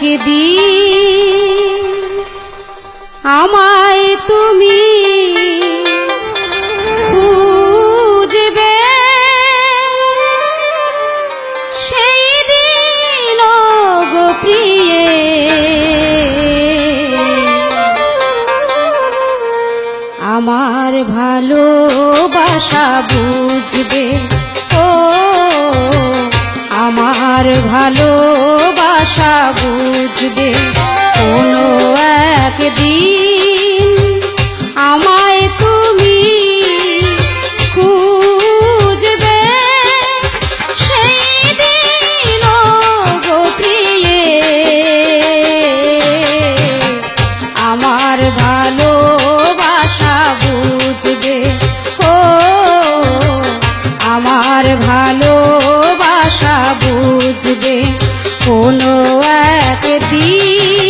একদিন আমায় তুমি খুঁজবে। সেই দিন গো প্রিয়ে। আমার ভালোবাসা বুঝবে। ও আমার ভালোবাসা বুঝবে কোনো একদিন। আমায় তুমি খুঁজবে সেই দিন আমার ভালোবাসা বুঝবে ও আমার ভালোবাসা বুঝবে কোনো একদিন।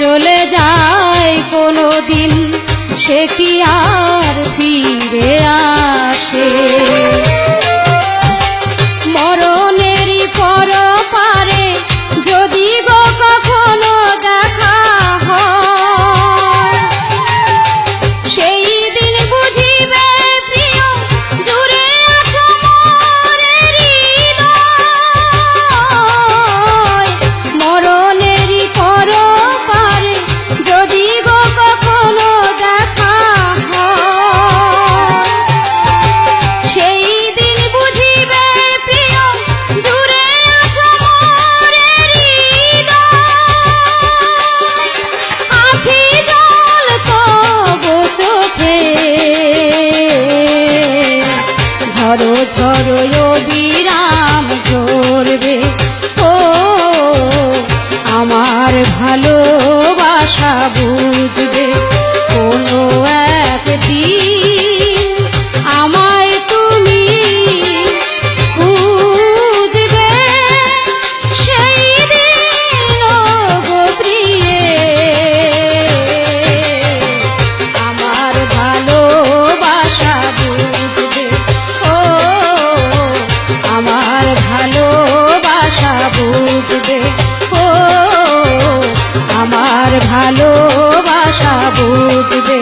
চলে যায় কোনো দিন সে কি আর ফিরে আসে ঝড়ো বাঁচবে। ও আমার ভালোবাসা বুঝবে।